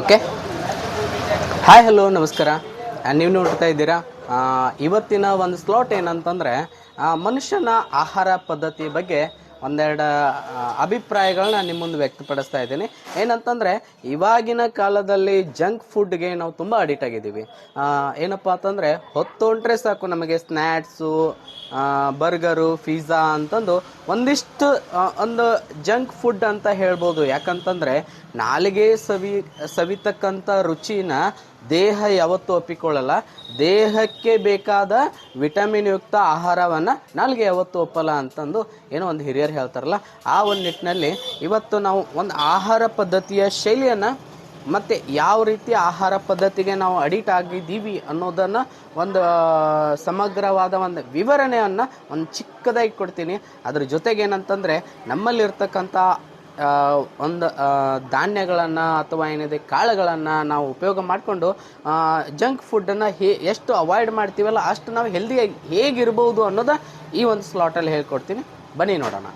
Okay hi hello ನಮಸ್ಕಾರ. ನೀವು ನೋಡ್ತಾ ಇದ್ದೀರಾ? ಇವತ್ತಿನ ಒಂದು ಸ್ಲಾಟ್ ಏನಂತಂದರೆ ಮನುಷ್ಯನ ಆಹಾರ ಪದ್ಧತಿ ಬಗ್ಗೆ ಒಂದೆರಡು ಅಭಿಪ್ರಾಯಗಳನ್ನ ನಿಮ್ಮ ಮುಂದೆ ವ್ಯಕ್ತಪಡಿಸ್ತಾ ಇದ್ದೀನಿ. ಏನಂತಂದರೆ, ಇವಾಗಿನ ಕಾಲದಲ್ಲಿ ಜಂಕ್ ಫುಡ್ಗೆ ನಾವು ತುಂಬ ಅಡಿಕ್ಟ್ ಆಗಿದ್ದೀವಿ. ಏನಪ್ಪ ಅಂತಂದರೆ ಹೊತ್ತು ಹೊಂಟ್ರೆ ಸಾಕು ನಮಗೆ ಸ್ನ್ಯಾಕ್ಸು ಬರ್ಗರು ಪಿಜ್ಜಾ ಅಂತಂದು ಒಂದಿಷ್ಟು ಒಂದು ಜಂಕ್ ಫುಡ್ ಅಂತ ಹೇಳ್ಬೋದು. ಯಾಕಂತಂದರೆ, ನಾಲಿಗೆ ಸವಿ ಸವಿತಕ್ಕಂಥ ರುಚಿನ ದೇಹ ಯಾವತ್ತೂ ಒಪ್ಪಿಕೊಳ್ಳಲ್ಲ. ದೇಹಕ್ಕೆ ಬೇಕಾದ ವಿಟಮಿನ್ ಯುಕ್ತ ಆಹಾರವನ್ನು ನಾಲ್ಗೆ ಯಾವತ್ತು ಒಪ್ಪಲ್ಲ ಅಂತಂದು ಏನೋ ಒಂದು ಹಿರಿಯರು ಹೇಳ್ತಾರಲ್ಲ. ಆ ಒಂದು ನಿಟ್ಟಿನಲ್ಲಿ ಇವತ್ತು ನಾವು ಒಂದು ಆಹಾರ ಪದ್ಧತಿಯ ಶೈಲಿಯನ್ನು ಮತ್ತು ಯಾವ ರೀತಿ ಆಹಾರ ಪದ್ಧತಿಗೆ ನಾವು ಅಡಿಟ್ ಆಗಿದ್ದೀವಿ ಅನ್ನೋದನ್ನು ಒಂದು ಸಮಗ್ರವಾದ ಒಂದು ವಿವರಣೆಯನ್ನು ಒಂದು ಚಿಕ್ಕದಾಗಿ ಕೊಡ್ತೀನಿ. ಅದ್ರ ಜೊತೆಗೆ ಏನಂತಂದರೆ ನಮ್ಮಲ್ಲಿರ್ತಕ್ಕಂಥ ಒಂದು ಧಾನ್ಯಗಳನ್ನು ಅಥವಾ ಏನಿದೆ ಕಾಳುಗಳನ್ನು ನಾವು ಉಪಯೋಗ ಮಾಡಿಕೊಂಡು ಜಂಕ್ ಫುಡ್ಡನ್ನು ಹೇ, ಎಷ್ಟು ಅವಾಯ್ಡ್ ಮಾಡ್ತೀವಲ್ಲ ಅಷ್ಟು ನಾವು ಹೆಲ್ದಿಯಾಗಿ ಹೇಗಿರ್ಬೋದು ಅನ್ನೋದ ಈ ಒಂದು ಸ್ಲಾಟಲ್ಲಿ ಹೇಳ್ಕೊಡ್ತೀನಿ. ಬನ್ನಿ ನೋಡೋಣ.